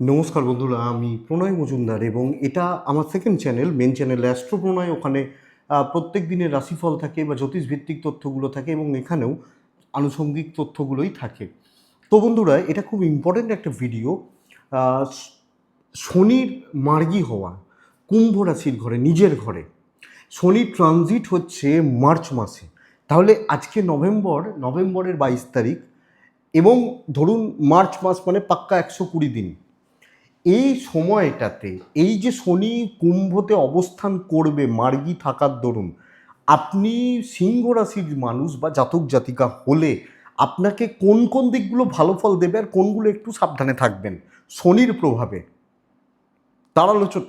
নমস্কার বন্ধুরা, আমি প্রণয় মজুমদার এবং এটা আমার second channel main channel astro Pranay ওখানে প্রত্যেক দিনের রাশিফল থাকে বা জ্যোতিষ ভিত্তিক তথ্যগুলো থাকে এবং এখানেও আনুষঙ্গিক তথ্যগুলোই থাকে। তো বন্ধুরা, এটা খুব ইম্পর্ট্যান্ট একটা ভিডিও শনির মার্গী হওয়া, কুম্ভ রাশির ঘরে, নিজের ঘরে। শনির ট্রানজিট হচ্ছে মার্চ মাসে। তাহলে আজকে নভেম্বর, নভেম্বরের বাইশ তারিখ এবং ধরুন মার্চ মাস মানে পাক্কা একশো কুড়ি দিন। এই সময়টাতে, এই যে শনি কুম্ভতে অবস্থান করবে মার্গী থাকার দরুন, আপনি সিংহ রাশির মানুষ বা জাতক জাতিকা হলে আপনাকে কোন কোন দিকগুলো ভালো ফল দেবে আর কোনগুলো একটু সাবধানে থাকবেন? শনির প্রভাবে। তার আলোচনা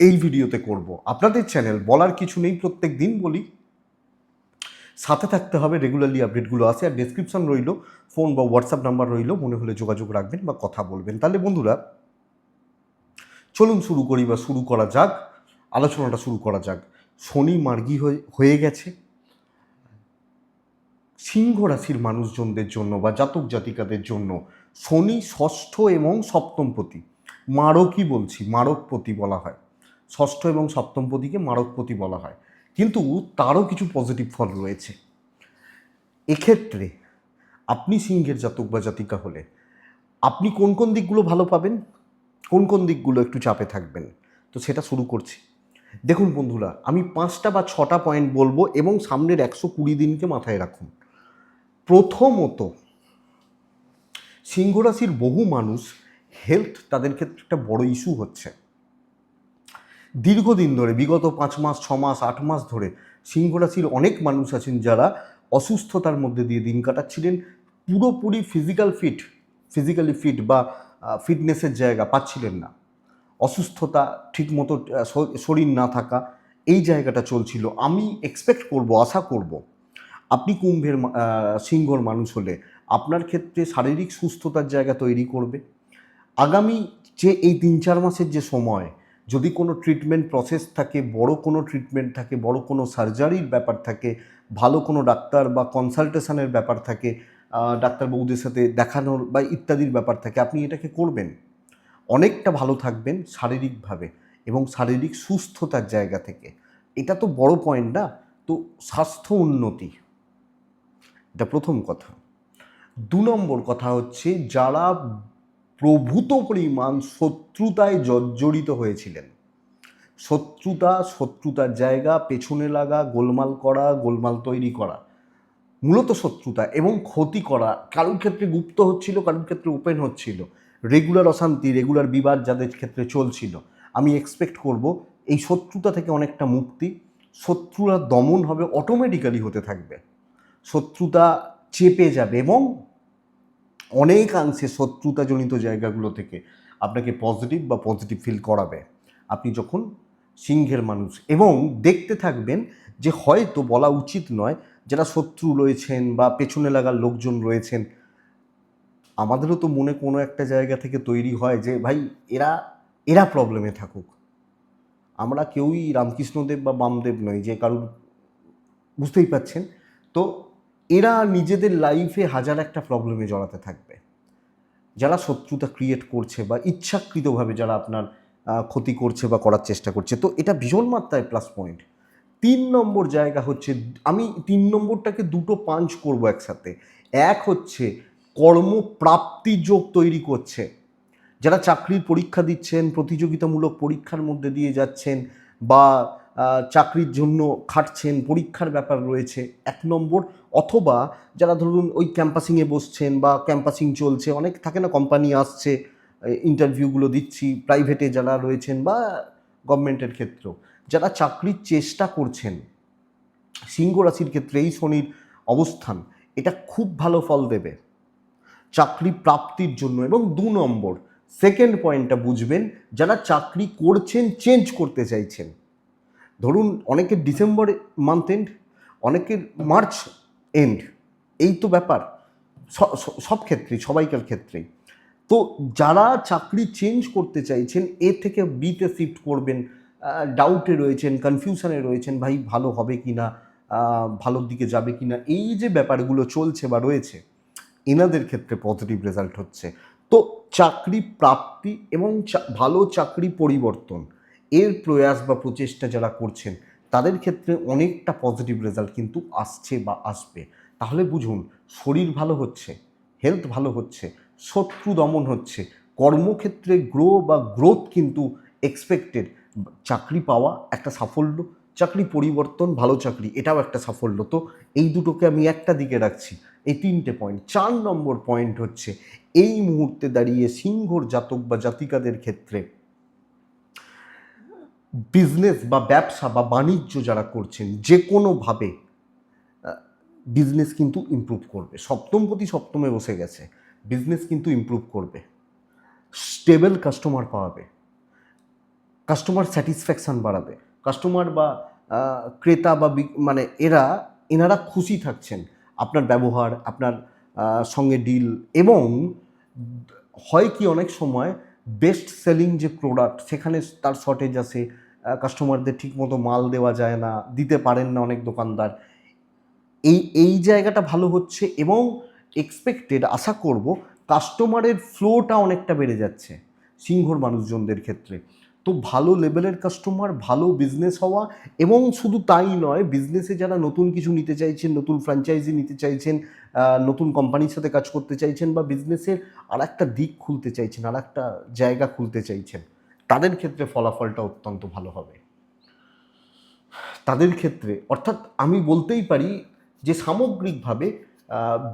এই ভিডিওতে করব। আপনাদের চ্যানেল বলার কিছু নেই, প্রত্যেক দিন বলি। সাথে থাকতে হবে রেগুলারলি আপডেটগুলো আছে আর ডেসক্রিপশন রইল ফোন বা হোয়াটসঅ্যাপ নাম্বার রইল, মনে হলে যোগাযোগ রাখবেন বা কথা বলবেন। তাহলে বন্ধুরা চলুন শুরু করি বা শুরু করা যাক, আলোচনাটা শুরু করা যাক। শনি মার্গী হয়ে গেছে। সিংহ রাশির মানুষজনদের জন্য বা জাতক জাতিকাদের জন্য শনি ষষ্ঠ এবং সপ্তমপতি মারকই বলছি মারকপতি বলা হয়। ষষ্ঠ এবং সপ্তমপতিকে মারকপতি বলা হয়। কিন্তু তারও কিছু পজিটিভ ফল রয়েছে। এক্ষেত্রে আপনি সিংহের জাতক বা জাতিকা হলে আপনি কোন কোন দিকগুলো ভালো পাবেন? কোন কোন দিকগুলো একটু চাপে থাকবেন? তো সেটা শুরু করছি। দেখুন বন্ধুরা, আমি পাঁচটা বা ছটা পয়েন্ট বলব এবং সামনের একশো কুড়ি দিনকে মাথায় রাখুন। প্রথমত, সিংহ রাশির বহু মানুষ হেলথ তাদের ক্ষেত্রে একটা বড় ইস্যু হচ্ছে। দীর্ঘদিন ধরে, বিগত পাঁচ মাস, ছ মাস, আট মাস ধরে সিংহ রাশির অনেক মানুষ আছেন যারা অসুস্থতার মধ্যে দিয়ে দিন কাটাচ্ছিলেন। পুরোপুরি ফিজিক্যাল ফিট ফিজিক্যালি ফিট বা ফিটনেসের জায়গা পাচ্ছিলেন না। অসুস্থতা ঠিকমতো শরীর না থাকা, এই জায়গাটা চলছিল। আমি এক্সপেক্ট করব, আশা করব, আপনি কুম্ভের সিংহর মানুষ হলে আপনার ক্ষেত্রে শারীরিক সুস্থতার জায়গা তৈরি করবে। আগামী যে এই তিন চার মাসের যে সময়, যদি কোনো ট্রিটমেন্ট প্রসেস থাকে, বড় কোনো ট্রিটমেন্ট থাকে, বড় কোনো সার্জারির ব্যাপার থাকে, ভালো কোনো ডাক্তার বা কনসালটেশনের ব্যাপার থাকে ডাক্তারবাবুদের সাথে দেখানোর বা ইত্যাদির ব্যাপার থাকে। আপনি এটাকে করবেন। অনেকটা ভালো থাকবেন শারীরিকভাবে এবং শারীরিক সুস্থতার জায়গা থেকে। এটা তো বড় পয়েন্ট না, তো স্বাস্থ্য উন্নতি। এটা প্রথম কথা। দু নম্বর কথা হচ্ছে, যারা প্রভূত পরিমাণ শত্রুতায় জর্জরিত হয়েছিলেন। শত্রুতা, শত্রুতার জায়গা, পেছনে লাগা, গোলমাল করা, গোলমাল তৈরি করা। মূলত শত্রুতা এবং ক্ষতি করা কারোর ক্ষেত্রে গুপ্ত হচ্ছিল, কারোর ক্ষেত্রে ওপেন হচ্ছিল। রেগুলার অশান্তি রেগুলার বিবাদ যাদের ক্ষেত্রে চলছিল। আমি এক্সপেক্ট করব এই শত্রুতা থেকে অনেকটা মুক্তি। শত্রুরা দমন হবে অটোমেটিক্যালি হতে থাকবে। শত্রুতা চেপে যাবে এবং অনেকাংশে শত্রুতাজনিত জায়গাগুলো থেকে আপনাকে পজিটিভ বা পজিটিভ ফিল করাবে। আপনি যখন সিংহের মানুষ এবং দেখতে থাকবেন যে হয়তো বলা উচিত নয় যারা শত্রু রয়েছেন বা পেছনে লাগার লোকজন রয়েছেন, আমাদেরও তো মনে কোনো একটা জায়গা থেকে তৈরি হয় যে, ভাই, এরা এরা প্রবলেমে থাকুক। আমরা কেউই রামকৃষ্ণদেব বা বামদেব নই, যে কারুর বুঝতেই পাচ্ছেন। তো এরা নিজেদের লাইফে হাজার একটা প্রবলেমে জড়াতে থাকবে। যারা শত্রুতা ক্রিয়েট করছে বা ইচ্ছাকৃতভাবে যারা আপনার ক্ষতি করছে বা করার চেষ্টা করছে, তো এটা ভীষণ মাত্রায় প্লাস পয়েন্ট তিন নম্বর জায়গা হচ্ছে, আমি তিন নম্বরটাকে দুটো পাঞ্চ করব একসাথে। এক হচ্ছে কর্মপ্রাপ্তি যোগ তৈরি করছে। যারা চাকরির পরীক্ষা দিচ্ছেন, প্রতিযোগিতামূলক পরীক্ষার মধ্যে দিয়ে যাচ্ছেন বা চাকরির জন্য খাটছেন, পরীক্ষার ব্যাপার রয়েছে, এক নম্বর। অথবা যারা ধরুন ওই ক্যাম্পাসিংয়ে বসছেন বা ক্যাম্পাসিং চলছে, অনেক থাকে না কোম্পানি আসছে ইন্টারভিউগুলো দিচ্ছি প্রাইভেটে যারা রয়েছেন বা গভর্নমেন্টের ক্ষেত্রেও। যারা চাকরির চেষ্টা করছেন, সিংহ রাশির ক্ষেত্রে এই শনির অবস্থান, এটা খুব ভালো ফল দেবে। চাকরি প্রাপ্তির জন্য এবং দু নম্বর সেকেন্ড পয়েন্টটা বুঝবেন, যারা চাকরি করছেন চেঞ্জ করতে চাইছেন। ধরুন, অনেকের ডিসেম্বর মান্থ এন্ড অনেকের মার্চ এন্ড এই তো ব্যাপার সব ক্ষেত্রেই, সবাইকার ক্ষেত্রেই। তো যারা চাকরি চেঞ্জ করতে চাইছেন, এ থেকে বিতে শিফট করবেন ডাউটে রয়েছেন কনফিউশনে রয়েছেন, ভাই ভালো হবে কি না ভালোর দিকে যাবে কি না, এই যে ব্যাপারগুলো চলছে বা রয়েছে, এনাদের ক্ষেত্রে পজিটিভ রেজাল্ট হচ্ছে। তো চাকরি প্রাপ্তি এবং ভালো চাকরি পরিবর্তন, এর প্রয়াস বা প্রচেষ্টা যারা করছেন, তাদের ক্ষেত্রে অনেকটা পজিটিভ রেজাল্ট কিন্তু আসছে বা আসবে। তাহলে বুঝুন, শরীর ভালো হচ্ছে হেলথ ভালো হচ্ছে, শত্রু দমন হচ্ছে, কর্মক্ষেত্রে গ্রো বা গ্রোথ কিন্তু এক্সপেক্টেড চাকরি পাওয়া একটা সাফল্য, চাকরি পরিবর্তন, ভালো চাকরি, এটাও একটা সাফল্য। তো এই দুটোকে আমি একটা দিকে রাখছি, এই তিনটে পয়েন্ট চার নম্বর পয়েন্ট হচ্ছে, এই মুহূর্তে দাঁড়িয়ে সিংহর জাতক বা জাতিকাদের ক্ষেত্রে বিজনেস বা ব্যবসা বা বাণিজ্য যারা করছেন যে কোনোভাবে বিজনেস কিন্তু ইমপ্রুভ করবে। সপ্তমপতি সপ্তমে বসে গেছে বিজনেস কিন্তু ইমপ্রুভ করবে। স্টেবল কাস্টমার পাওয়াবে। কাস্টমার স্যাটিসফ্যাকশান বাড়াবে। কাস্টমার বা ক্রেতা বা মানে এরা, এনারা খুশি থাকছেন আপনার ব্যবহার, আপনার সঙ্গে ডিল এবং হয় কি অনেক সময় বেস্ট সেলিং যে প্রোডাক্ট সেখানে তার শর্টেজ আছে কাস্টমারদের ঠিকমতো মাল দেওয়া যায় না, দিতে পারেন না অনেক দোকানদার। এই এই জায়গাটা ভালো হচ্ছে এবং এক্সপেক্টেড আশা করব কাস্টমারের ফ্লোটা অনেকটা বেড়ে যাচ্ছে, সিংহর মানুষজনদের ক্ষেত্রে। তো ভালো লেভেলের কাস্টমার ভালো বিজনেস হওয়া এবং শুধু তাই নয় বিজনেসে যারা নতুন কিছু নিতে চাইছেন, নতুন ফ্র্যাঞ্চাইজি নিতে চাইছেন নতুন কোম্পানির সাথে কাজ করতে চাইছেন বা বিজনেসের আর একটা দিক খুলতে চাইছেন আর একটা জায়গা খুলতে চাইছেন, তাদের ক্ষেত্রে ফলাফলটা অত্যন্ত ভালো হবে। তাদের ক্ষেত্রে, অর্থাৎ আমি বলতেই পারি যে সামগ্রিকভাবে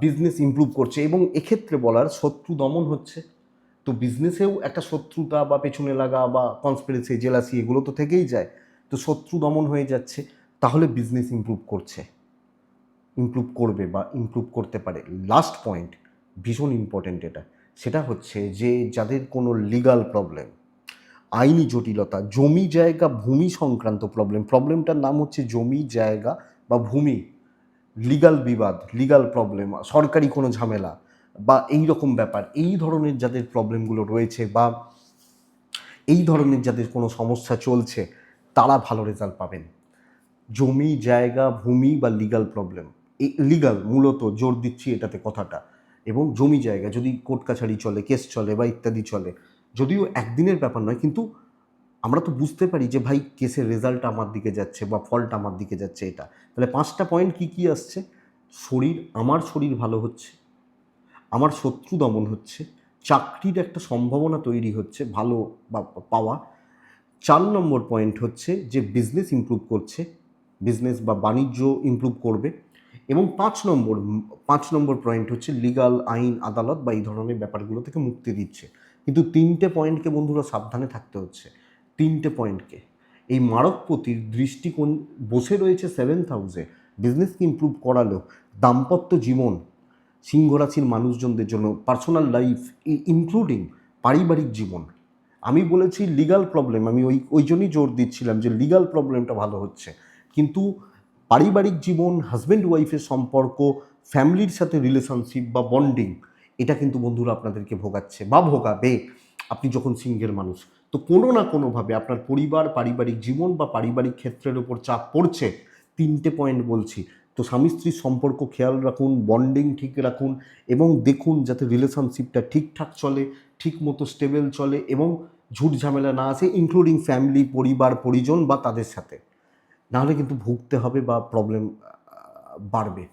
বিজনেস ইমপ্রুভ করছে এবং এক্ষেত্রে বলার শত্রু দমন হচ্ছে। তো বিজনেসেও একটা শত্রুতা বা পেছনে লাগা বা কনস্পিরেসি জেলাসি এগুলো তো থেকেই যায়। তো শত্রু দমন হয়ে যাচ্ছে, তাহলে বিজনেস ইমপ্রুভ করছে। ইমপ্রুভ করবে বা ইমপ্রুভ করতে পারে। লাস্ট পয়েন্ট ভীষণ ইম্পর্টেন্ট এটা। সেটা হচ্ছে যে যাদের কোনো লিগাল প্রবলেম আইনি জটিলতা, জমি, জায়গা, ভূমি সংক্রান্ত প্রবলেম প্রবলেমটার নাম হচ্ছে জমি, জায়গা বা ভূমি। লিগাল বিবাদ লিগাল প্রবলেম সরকারি কোনো ঝামেলা বা এই রকম ব্যাপার, এই ধরনের যাদের প্রবলেমগুলো রয়েছে বা এই ধরনের যাদের কোনো সমস্যা চলছে, তারা ভালো রেজাল্ট পাবেন। জমি, জায়গা, ভূমি বা লিগাল প্রবলেম লিগাল মূলত জোর দিচ্ছি এটাতে কথাটা। এবং জমি, জায়গা, যদি কোর্ট কাছারি চলে, কেস চলে বা ইত্যাদি চলে, যদিও একদিনের ব্যাপার নয়, কিন্তু আমরা তো বুঝতে পারি যে ভাই কেসের রেজাল্ট আমার দিকে যাচ্ছে বা ফলটা আমার দিকে যাচ্ছে এটা। তাহলে পাঁচটা পয়েন্ট কি কি আসছে? শরীর, আমার শরীর ভালো হচ্ছে আমার শত্রু দমন হচ্ছে, চাকরির একটা সম্ভাবনা তৈরি হচ্ছে, ভালো বা পাওয়া। চার নম্বর পয়েন্ট হচ্ছে যে বিজনেস ইমপ্রুভ করছে বিজনেস বা বাণিজ্য ইমপ্রুভ করবে। এবং পাঁচ নম্বর পাঁচ নম্বর পয়েন্ট হচ্ছে লিগাল আইন, আদালত বা এই ধরনের ব্যাপারগুলো থেকে মুক্তি দিচ্ছে। কিন্তু তিনটে পয়েন্টকে বন্ধুরা সাবধানে থাকতে হচ্ছে। তিনটে পয়েন্টকে এই মারকপতির দৃষ্টিকোণ, বসে রয়েছে সেভেন্থ হাউসে বিজনেসকে ইমপ্রুভ করালেও দাম্পত্য জীবন সিংহ রাশির মানুষজনদের জন্য পার্সোনাল লাইফ ইনক্লুডিং পারিবারিক জীবন। আমি বলেছি লিগাল প্রবলেম আমি ওই ওই জন্যই জোর দিচ্ছিলাম যে লিগাল প্রবলেমটা ভালো হচ্ছে। কিন্তু পারিবারিক জীবন হাজব্যান্ড ওয়াইফের সম্পর্ক ফ্যামিলির সাথে রিলেশনশিপ বা বন্ডিং এটা কিন্তু বন্ধুরা আপনাদেরকে ভোগাচ্ছে বা ভোগাবে আপনি যখন সিংহের মানুষ। তো কোনো না কোনোভাবে আপনার পরিবার, পারিবারিক জীবন বা পারিবারিক ক্ষেত্রের ওপর চাপ পড়ছে, তিনটে পয়েন্ট বলছি। তো স্বামী স্ত্রীর সম্পর্ক খেয়াল রাখুন বন্ডিং ঠিক রাখুন এবং দেখুন যাতে রিলেশনশিপটা ঠিকঠাক চলে ঠিক মতো স্টেবল চলে এবং ঝুট ঝামেলা না আসে ইনক্লুডিং ফ্যামিলি পরিবার, পরিজন বা তাদের সাথে। নাহলে কিন্তু ভুগতে হবে বা প্রবলেম বাড়বে।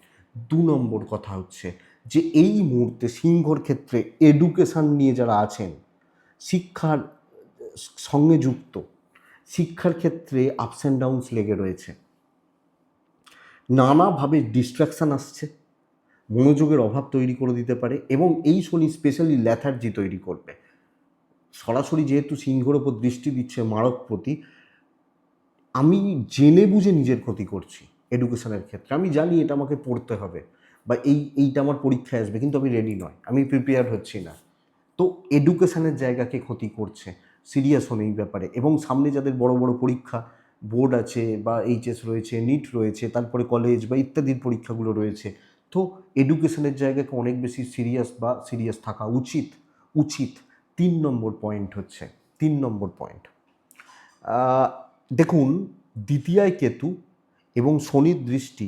দু নম্বর কথা হচ্ছে যে এই মুহূর্তে সিংহর ক্ষেত্রে এডুকেশান নিয়ে যারা আছেন, শিক্ষার সঙ্গে যুক্ত, শিক্ষার ক্ষেত্রে আপস অ্যান্ড ডাউনস লেগে রয়েছে। নানাভাবে ডিস্ট্রাকশান আসছে, মনোযোগের অভাব তৈরি করে দিতে পারে এবং এই শনি স্পেশালি ল্যাথার্জি তৈরি করবে। সরাসরি যেহেতু সিংহর ওপর দৃষ্টি দিচ্ছে মারক প্রতি, আমি জেনে বুঝে নিজের ক্ষতি করছি এডুকেশনের ক্ষেত্রে। আমি জানি এটা আমাকে পড়তে হবে বা এই, এইটা আমার পরীক্ষায় আসবে, কিন্তু আমি রেডি নয়, আমি প্রিপেয়ার হচ্ছি না। তো এডুকেশনের জায়গাকে ক্ষতি করছে সিরিয়াস হন এই ব্যাপারে এবং সামনে যাদের বড় বড় পরীক্ষা বোর্ড আছে বা এইচএস রয়েছে, নিট রয়েছে, তারপরে কলেজ বা ইত্যাদির পরীক্ষাগুলো রয়েছে। তো এডুকেশনের জায়গাকে অনেক বেশি সিরিয়াস বা সিরিয়াস থাকা উচিত উচিত। তিন নম্বর পয়েন্ট হচ্ছে, তিন নম্বর পয়েন্ট দেখুন দ্বিতীয়ায় কেতু এবং শনির দৃষ্টি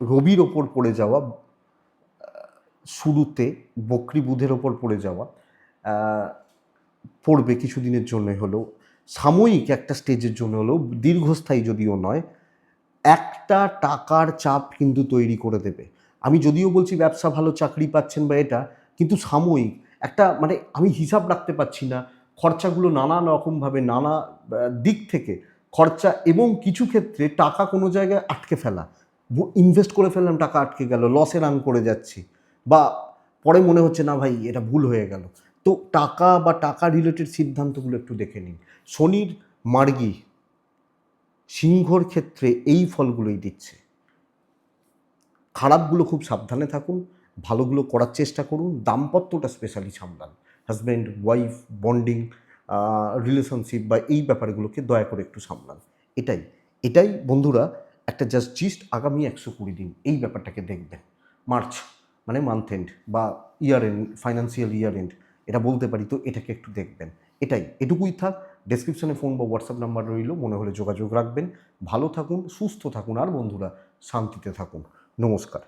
রবির ওপর পড়ে যাওয়া শুরুতে বকরি বুধের ওপর পড়ে যাওয়া পড়বে কিছুদিনের জন্য হলেও। সাময়িক একটা স্টেজের জন্য হলেও দীর্ঘস্থায়ী যদিও নয়, একটা টাকার চাপ কিন্তু তৈরি করে দেবে। আমি যদিও বলছি ব্যবসা ভালো, চাকরি পাচ্ছেন বা এটা, কিন্তু সাময়িক একটা মানে আমি হিসাব রাখতে পারছি না, খরচাগুলো নানান রকমভাবে, নানা দিক থেকে খরচা এবং কিছু ক্ষেত্রে টাকা কোনো জায়গায় আটকে ফেলা। ইনভেস্ট করে ফেললাম, টাকা আটকে গেল লসে রান করে যাচ্ছি। বা পরে মনে হচ্ছে, না ভাই, এটা ভুল হয়ে গেল। তো টাকা বা টাকা রিলেটেড সিদ্ধান্তগুলো একটু দেখে নিন। শনির মার্গি সিংহর ক্ষেত্রে এই ফলগুলোই দিচ্ছে। খারাপগুলো খুব সাবধানে থাকুন, ভালোগুলো করার চেষ্টা করুন, দাম্পত্যটা স্পেশালি সামলান। হাজব্যান্ড ওয়াইফ বন্ডিং রিলেশনশিপ বা এই ব্যাপারগুলোকে দয়া করে একটু সামলান। এটাই এটাই বন্ধুরা একটা জাস্ট জিস্ট আগামী একশো কুড়ি দিন এই ব্যাপারটাকে দেখবেন। মার্চ মানে মান্থ এন্ড বা year end financial year end এটা বলতে পারি, তো এটাকে একটু দেখবেন। এটাই, এটুকুই থাক ডেসক্রিপশনে ফোন বা হোয়াটসঅ্যাপ নাম্বার রইল, মনে হলে যোগাযোগ রাখবেন। ভালো থাকুন, সুস্থ থাকুন, আর বন্ধুরা, শান্তিতে থাকুন। নমস্কার।